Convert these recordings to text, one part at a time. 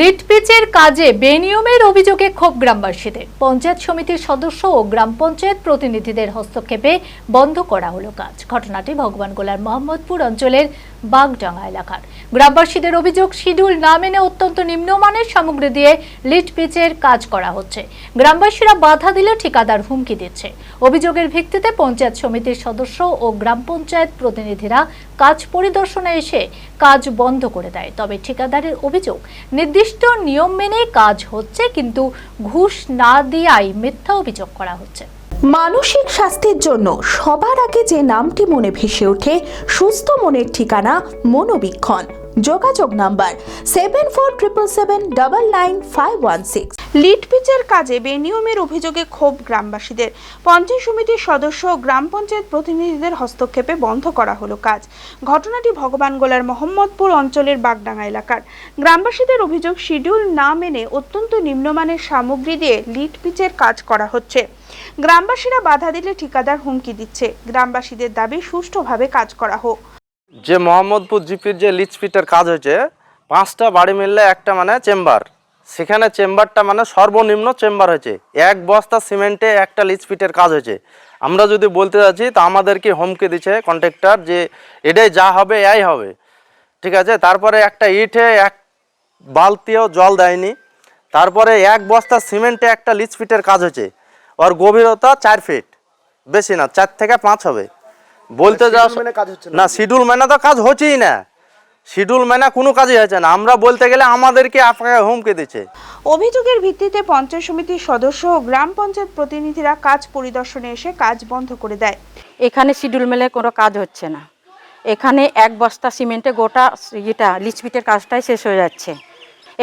Litt পিচের কাজে বেনিয়মের অভিযোগে ক্ষোভ গ্রামবাসীদের। পঞ্চায়েত সমিতির সদস্য ও গ্রাম পঞ্চায়েত প্রতিনিধিদের হস্তক্ষেপে বন্ধ করা হলো কাজ। ঘটনাটি ভগবানগোলার মোহাম্মদপুর অঞ্চলের বাগডাঙ্গা এলাকার। গ্রামবাসীদের অভিযোগ, শিডিউল না মেনে অত্যন্ত নিম্নমানের সামগ্রী দিয়ে লিট পিচের কাজ করা হচ্ছে। গ্রামবাসীরা বাধা দিলে ঠিকাদার হুমকি দিচ্ছে। অভিযোগের ভিত্তিতে পঞ্চায়েত সমিতির সদস্য ও গ্রাম পঞ্চায়েত প্রতিনিধিরা কাজ পরিদর্শনে এসে কাজ বন্ধ করে দেয়। তবে ঠিকাদারের অভিযোগ, নির্দিষ্ট নিয়ম মেনে কাজ হচ্ছে, কিন্তু ঘুষ না দেওয়াই মিথ্যা অভিযোগ করা হচ্ছে। মানসিক স্বাস্থ্যের জন্য সবার আগে যে নামটি মনে ভেসে ওঠে, সুস্থ মনের ঠিকানা মনোবীক্ষণ। যোগাযোগ number seven four triple seven double nine five one six lead পিচের কাজে বেনিয়মের অভিযোগে ক্ষোভ গ্রামবাসীদের। পঞ্চায়েত সমিতির সদস্য ও গ্রাম পঞ্চায়েত প্রতিনিধিদের হস্তক্ষেপে বন্ধ করা হলো কাজ। ঘটনাটি ভগবানগোলার মোহাম্মদপুর অঞ্চলের বাগডাঙ্গা এলাকার। গ্রামবাসীদের অভিযোগ, শিডিউল না মেনে অত্যন্ত নিম্নমানের সামগ্রী দিয়ে লিড পিচের কাজ করা হচ্ছে। গ্রামবাসীরা বাধা দিলে ঠিকাদার হুমকি দিচ্ছে। গ্রামবাসীদের দাবি, সুষ্ঠুভাবে কাজ করা হোক। যে মোহাম্মদপুর জিপির যে লিচ পিটের কাজ হয়েছে, পাঁচটা বাড়ি মিললে একটা মানে চেম্বার। সেখানে চেম্বারটা মানে সর্বনিম্ন চেম্বার হয়েছে। এক বস্তা সিমেন্টে একটা লিচ পিটের কাজ হয়েছে। আমরা যদি বলতে যাচ্ছি তো আমাদেরকে হুমকি দিচ্ছে কন্ট্রাক্টর যে এটাই যা হবে এই হবে। ঠিক আছে? তারপরে একটা ইটে এক বালতিও জল দেয়নি। তারপরে এক বস্তা সিমেন্টে একটা লিচ ফিটের কাজ হয়েছে। ওর গভীরতা চার ফিট বেশি না চার থেকে পাঁচ হবে। বলতে যাওয়া কাজ হচ্ছে না। শিডিউল মেনে তো কাজ হচ্ছেই না। শিডিউল মানে কোনো কাজই হয়েছে না। আমরা বলতে গেলে আমাদেরকে আপনাকে হুমকে দিচ্ছে। অভিযোগের ভিত্তিতে পঞ্চায়েত সমিতির সদস্য ও গ্রাম পঞ্চায়েত প্রতিনিধিরা কাজ পরিদর্শনে এসে কাজ বন্ধ করে দেয়। এখানে শিডিউল মেলে কোনো কাজ হচ্ছে না। এখানে এক বস্তা সিমেন্টে গোটা ইটা লিচপিটের কাজটাই শেষ হয়ে যাচ্ছে।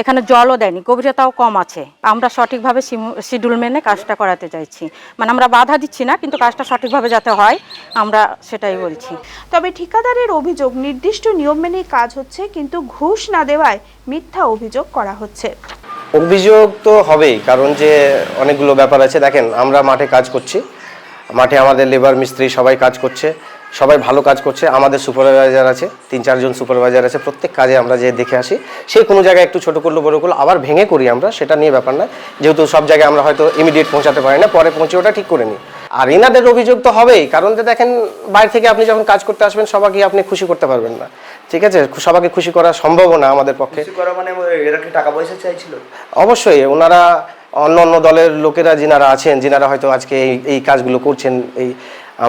এখানে জলও দেয়নি গভীরতাও কম আছে। আমরা সঠিকভাবে শিডিউল মেনে কাজটা করাতে চাইছি। মানে আমরা বাধা দিচ্ছি না কিন্তু কাজটা সঠিকভাবে যাতে হয় আমরা সেটাই বলছি। তবে ঠিকাদারের অভিযোগ নির্দিষ্ট নিয়ম মেনেই কাজ হচ্ছে কিন্তু ঘুষ না দেওয়ায় মিথ্যা অভিযোগ করা হচ্ছে। অভিযোগ তো হবেই কারণ যে অনেকগুলো ব্যাপার আছে। দেখেন আমরা মাঠে কাজ করছি। মাঠে আমাদের লেবার মিস্ত্রি সবাই কাজ করছে। সবাই ভালো কাজ করছে আমাদের সুপারভাইজার আছে তিন চারজন সুপারভাইজার আছে প্রত্যেক কাজে আমরা যে দেখে আসি। সেই কোনো জায়গায় একটু ছোটো করল বড়ো করল আবার ভেঙে করি আমরা সেটা নিয়ে ব্যাপার না যেহেতু সব জায়গায় আমরা হয়তো ইমিডিয়েট পৌঁছাতে পারি না পরে পৌঁছে ওটা ঠিক করে নিই। আর এনাদের অভিযোগ তো হবেই কারণ যে দেখেন বাইরে থেকে আপনি যখন কাজ করতে আসবেন সবাইকে আপনি খুশি করতে পারবেন না। ঠিক আছে? সবাইকে খুশি করা সম্ভব না আমাদের পক্ষে। করা মানে এরা কি টাকা পয়সা চাইছিল? অবশ্যই ওনারা অন্য অন্য দলের লোকেরা যিনারা আছেন যিনারা হয়তো আজকে এই এই কাজগুলো করছেন এই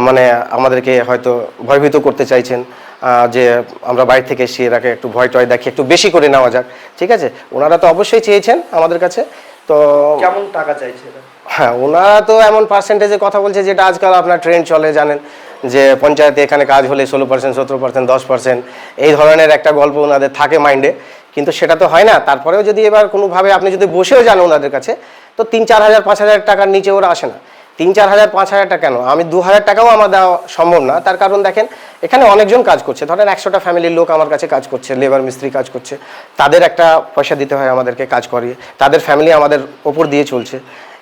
মানে আমাদেরকে হয়তো ভয়ভীত করতে চাইছেন যে আমরা বাইরে থেকে এসে এরাকে একটু ভয় টয় দেখি একটু বেশি করে নেওয়া যাক। ঠিক আছে? ওনারা তো অবশ্যই চেয়েছেন আমাদের কাছে। তো কেমন টাকা চাইছে হ্যাঁ ওনারা তো এমন পার্সেন্টেজে কথা বলছে যেটা আজকাল আপনার ট্রেন্ড চলে জানেন? যে পঞ্চায়েতে এখানে কাজ হলে ষোলো পার্সেন্ট সতেরো পার্সেন্ট দশ পার্সেন্ট এই ধরনের একটা গল্প ওনাদের থাকে মাইন্ডে কিন্তু সেটা তো হয় না। তারপরেও যদি এবার কোনোভাবে আপনি যদি বসেও যান ওনাদের কাছে তো তিন চার হাজার পাঁচ হাজার টাকার নিচে ওরা আসে না। তিন, চার হাজার, পাঁচ হাজার টাকা কেন? আমি দু হাজার টাকাও আমার দেওয়া সম্ভব না। তার কারণ দেখেন, এখানে অনেকজন কাজ করছে। ধরেন একশোটা ফ্যামিলির লোক আমার কাছে কাজ করছে লেবার মিস্ত্রি কাজ করছে। তাদের একটা পয়সা দিতে হয় আমাদেরকে কাজ করিয়ে। তাদের ফ্যামিলি আমাদের ওপর দিয়ে চলছে।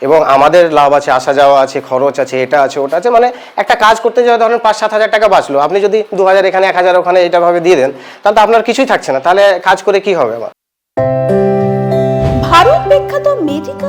এবং আমাদের লাভ আছে, আসা যাওয়া আছে, খরচ আছে, এটা আছে, ওটা আছে। মানে একটা কাজ করতে যাওয়া ধরেন পাঁচ, সাত হাজার টাকা বাঁচলো। আপনি যদি দু হাজার এখানে, এক হাজার ওখানে এটাভাবে দিয়ে দেন, তাহলে তো আপনার কিছুই থাকছে না। তাহলে কাজ করে কি হবে আমার? ভারত বিখ্যাত মেডিকা